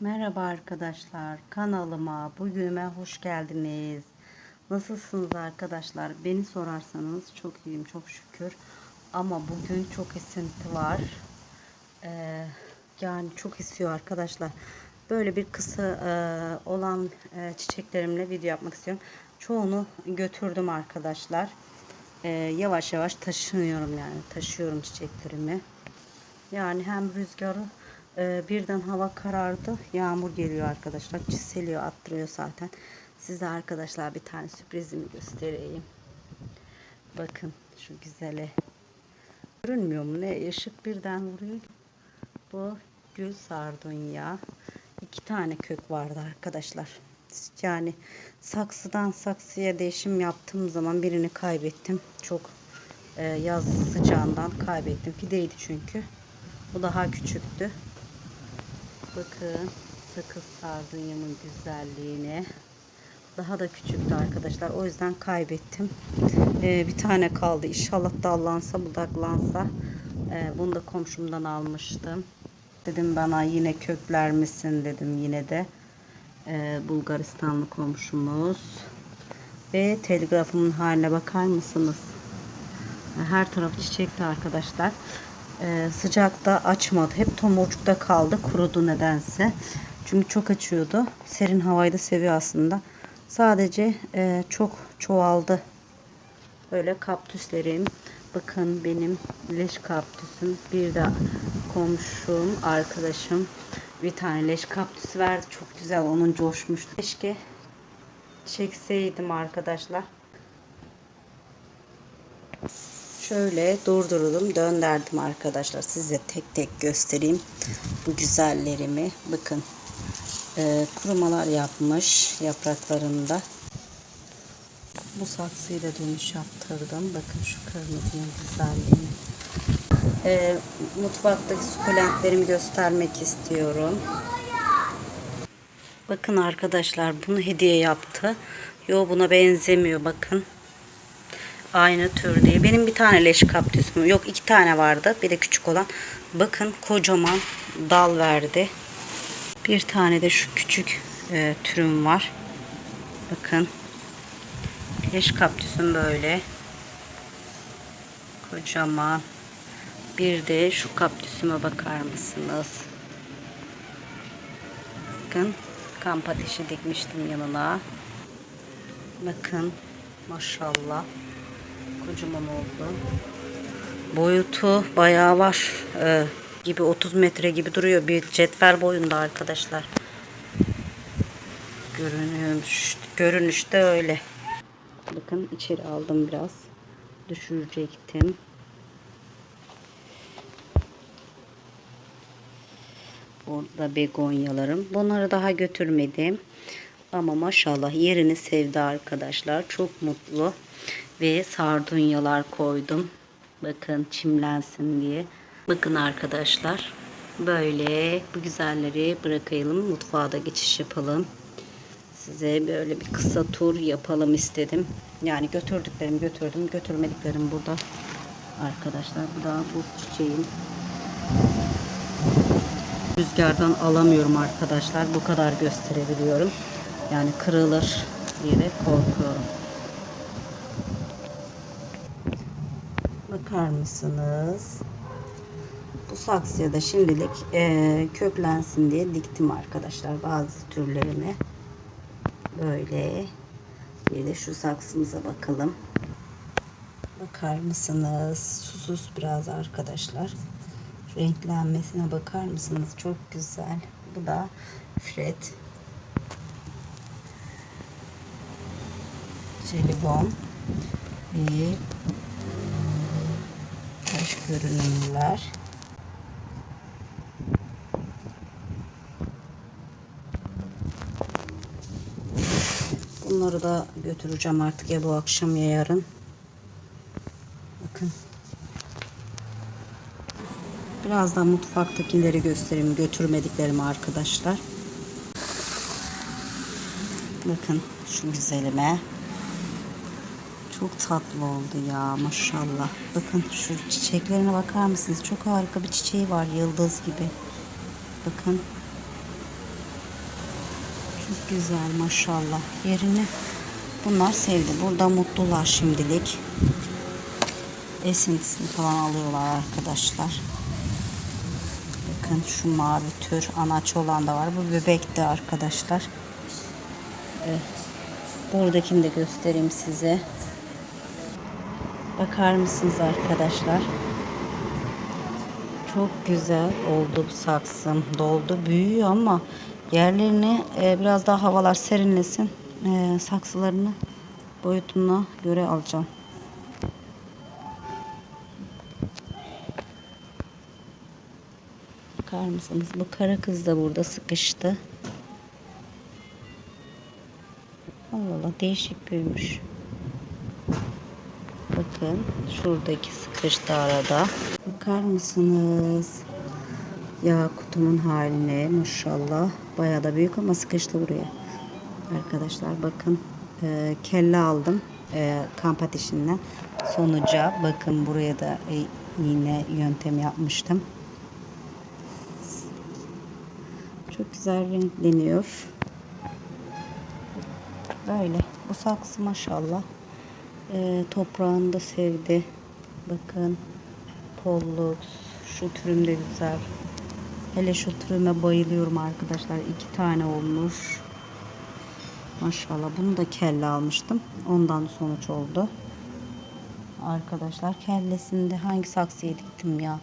Merhaba arkadaşlar kanalıma bugünüme hoş geldiniz. Nasılsınız arkadaşlar? Beni sorarsanız çok iyiyim çok şükür. Ama bugün çok esinti var. Ee, yani çok esiyor arkadaşlar. Böyle bir kısa e, olan e, çiçeklerimle video yapmak istiyorum. Çoğunu götürdüm arkadaşlar. Ee, yavaş yavaş taşınıyorum yani taşıyorum çiçeklerimi. Yani hem rüzgarı e, birden hava karardı. Yağmur geliyor arkadaşlar. Çiseliyor attırıyor zaten. Size arkadaşlar bir tane sürprizimi göstereyim. Bakın şu güzele. Görünmüyor mu ne? Işık birden vuruyor. Bu gül sardunya. İki tane kök vardı arkadaşlar. Yani saksıdan saksıya değişim yaptığım zaman birini kaybettim. Çok e, yaz sıcağından kaybettim. Fideydi çünkü. Bu daha küçüktü. Bakın sakız sardunyamın güzelliğine. Daha da küçüktü arkadaşlar. O yüzden kaybettim. Ee, bir tane kaldı. İnşallah dallansa budaklansa. Ee, bunu da komşumdan almıştım. Dedim bana yine kökler misin dedim yine de. Ee, Bulgaristanlı komşumuz. Ve telgrafımın haline bakar mısınız? Her taraf çiçekti arkadaşlar. Ee, sıcakta açmadı. Hep tomurcukta kaldı. Kurudu nedense. Çünkü çok açıyordu. Serin havayı da seviyor aslında. Sadece e, çok çoğaldı. Böyle kaktüslerim. Bakın benim leş kaktüsüm. Bir de komşum, arkadaşım bir tane leş kaktüs verdi. Çok güzel. Onun coşmuştu. Keşke çekseydim arkadaşlar. Şöyle durdurdum, döndürdüm arkadaşlar. Size tek tek göstereyim bu güzellerimi. Bakın e, kurumalar yapmış yapraklarında. Bu saksıyı da dönüş yaptırdım. Bakın şu kırmızının güzelliğini. E, mutfaktaki sukulentlerimi göstermek istiyorum. Bakın arkadaşlar bunu hediye yaptı. Yo buna benzemiyor bakın aynı tür diye. Benim bir tane leş kaktüsüm yok iki tane vardı. Bir de küçük olan. Bakın kocaman dal verdi. Bir tane de şu küçük e, türüm var. Bakın. Leş kaktüsüm böyle. Kocaman. Bir de şu kaktüsüme bakar mısınız? Bakın. Kamp ateşi dikmiştim yanına. Bakın. Maşallah kocaman oldu. Boyutu bayağı var. Ee, gibi 30 metre gibi duruyor. Bir cetvel boyunda arkadaşlar. Görünüyor, görünüşte öyle. Bakın içeri aldım biraz. Düşürecektim. Orada begonyalarım. Bunları daha götürmedim. Ama maşallah yerini sevdi arkadaşlar. Çok mutlu ve sardunyalar koydum. Bakın çimlensin diye. Bakın arkadaşlar. Böyle bu güzelleri bırakayım. Mutfağa da geçiş yapalım. Size böyle bir kısa tur yapalım istedim. Yani götürdüklerim götürdüm. Götürmediklerim burada. Arkadaşlar bu da buz çiçeğim. Rüzgardan alamıyorum arkadaşlar. Bu kadar gösterebiliyorum. Yani kırılır diye korkuyorum. Bakar mısınız? Bu saksıya da şimdilik e, köklensin diye diktim arkadaşlar bazı türlerini. Böyle. Bir de şu saksımıza bakalım. Bakar mısınız? Susuz biraz arkadaşlar. Renklenmesine bakar mısınız? Çok güzel. Bu da Fred. Jelibon. Bir görünümler. Bunları da götüreceğim artık ya bu akşam ya yarın. Bakın. Biraz da mutfaktakileri göstereyim. Götürmediklerimi arkadaşlar. Bakın şu güzelime. Çok tatlı oldu ya maşallah. Bakın şu çiçeklerine bakar mısınız? Çok harika bir çiçeği var yıldız gibi. Bakın. Çok güzel maşallah. Yerini bunlar sevdi. Burada mutlular şimdilik. Esintisini falan alıyorlar arkadaşlar. Bakın şu mavi tür anaç olan da var. Bu bebekti arkadaşlar. Evet. Buradakini de göstereyim size. Bakar mısınız arkadaşlar? Çok güzel oldu saksım. Doldu, büyüyor ama yerlerini e, biraz daha havalar serinlesin. E, saksılarını boyutuna göre alacağım. Bakar mısınız? Bu kara kız da burada sıkıştı. Allah Allah değişik büyümüş. Bakın şuradaki sıkıştı arada. Bakar mısınız? Ya kutumun haline maşallah. Bayağı da büyük ama sıkıştı buraya. Arkadaşlar bakın e, kelle aldım e, kamp ateşinden. Sonuca bakın buraya da e, iğne yöntem yapmıştım. Çok güzel renkleniyor. Böyle. Bu saksı maşallah. E, toprağını da sevdi. Bakın. Pollux. Şu türüm de güzel. Hele şu türüme bayılıyorum arkadaşlar. İki tane olmuş. Maşallah. Bunu da kelle almıştım. Ondan sonuç oldu. Arkadaşlar kellesinde hangi saksıya diktim ya?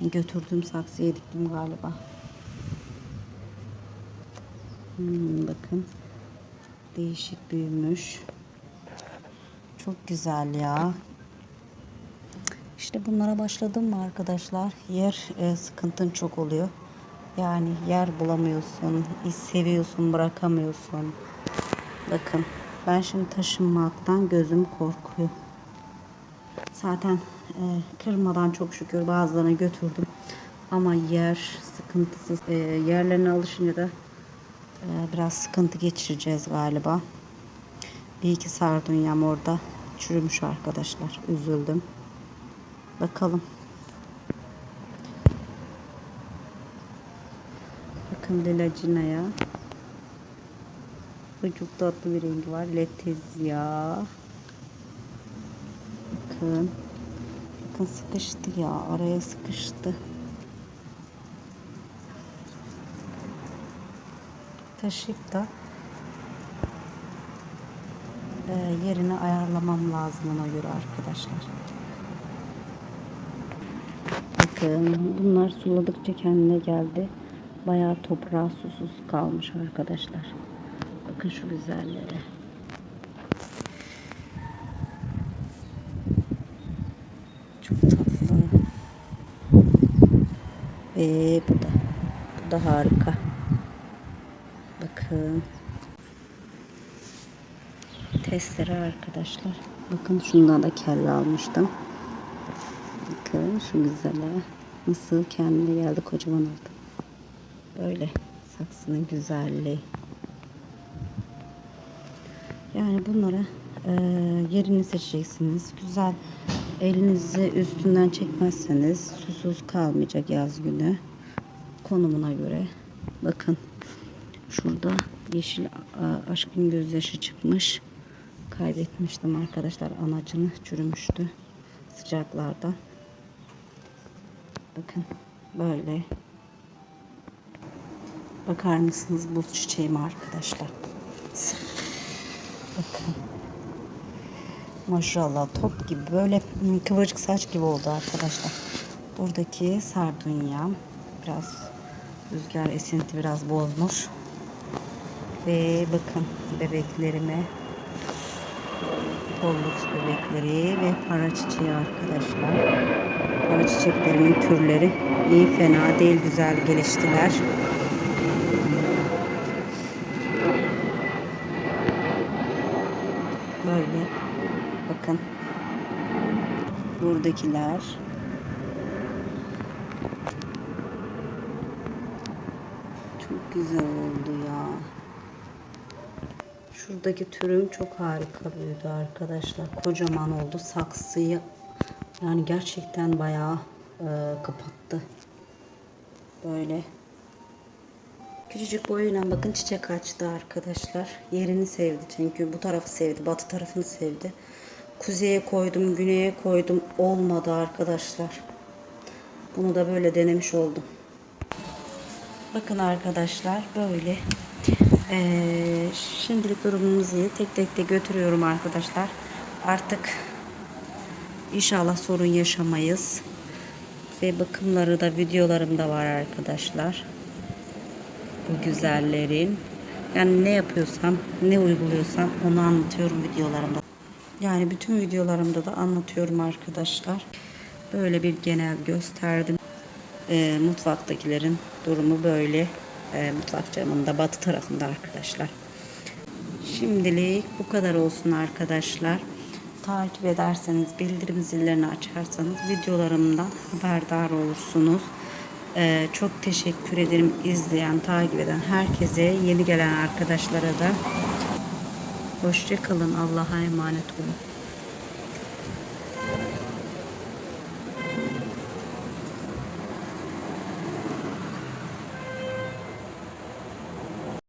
Götürdüğüm saksıya diktim galiba. Hmm, bakın. Değişik büyümüş. Çok güzel ya. İşte bunlara başladım mı arkadaşlar? Yer e, sıkıntın çok oluyor. Yani yer bulamıyorsun, seviyorsun, bırakamıyorsun. Bakın ben şimdi taşınmaktan gözüm korkuyor. Zaten e, kırmadan çok şükür bazılarına götürdüm. Ama yer sıkıntısı, e, yerlerine alışınca da e, biraz sıkıntı geçireceğiz galiba. Bir iki sardunyam orada çürümüş arkadaşlar. Üzüldüm. Bakalım. Bakın Lelacina'ya. Çok tatlı bir rengi var. Letizya. Bakın. Bakın sıkıştı ya. Araya sıkıştı. Taşıyıp da e, yerini ayarlamam lazım ona göre arkadaşlar. Bakın bunlar suladıkça kendine geldi. Bayağı toprağa susuz kalmış arkadaşlar. Bakın şu güzellere. Çok tatlı. Ve bu da. Bu da harika. Bakın. Testere arkadaşlar. Bakın şundan da kelle almıştım. Bakın şu güzele. Nasıl kendine geldi kocaman oldu. Böyle saksının güzelliği. Yani bunlara e, yerini seçeceksiniz. Güzel elinizi üstünden çekmezseniz susuz kalmayacak yaz günü. Konumuna göre. Bakın şurada yeşil aşkın gözyaşı çıkmış. Kaybetmiştim arkadaşlar. Anacını çürümüştü sıcaklarda. Bakın böyle. Bakar mısınız buz çiçeğim arkadaşlar? Bakın. Maşallah top gibi böyle kıvırcık saç gibi oldu arkadaşlar. Buradaki sardunyam biraz rüzgar esinti biraz bozmuş. Ve bakın bebeklerime Pollux bebekleri ve para çiçeği arkadaşlar. Para çiçeklerimin türleri iyi fena değil güzel geliştiler. Böyle bakın buradakiler çok güzel oldu ya. Şuradaki türüm çok harika büyüdü arkadaşlar. Kocaman oldu. Saksıyı yani gerçekten bayağı e, kapattı. Böyle Küçücük boyuyla bakın çiçek açtı arkadaşlar. Yerini sevdi çünkü bu tarafı sevdi. Batı tarafını sevdi. Kuzeye koydum, güneye koydum. Olmadı arkadaşlar. Bunu da böyle denemiş oldum. Bakın arkadaşlar böyle. Ee, şimdilik durumumuz iyi. Tek tek de götürüyorum arkadaşlar. Artık inşallah sorun yaşamayız. Ve bakımları da videolarımda var arkadaşlar. Bu güzellerin. Yani ne yapıyorsam, ne uyguluyorsam onu anlatıyorum videolarımda. Yani bütün videolarımda da anlatıyorum arkadaşlar. Böyle bir genel gösterdim. Ee, mutfaktakilerin durumu böyle. Ee, mutfak camında batı tarafında arkadaşlar. Şimdilik bu kadar olsun arkadaşlar. Takip ederseniz, bildirim zillerini açarsanız videolarımdan haberdar olursunuz. Ee, çok teşekkür ederim izleyen, takip eden herkese, yeni gelen arkadaşlara da. Hoşçakalın, Allah'a emanet olun.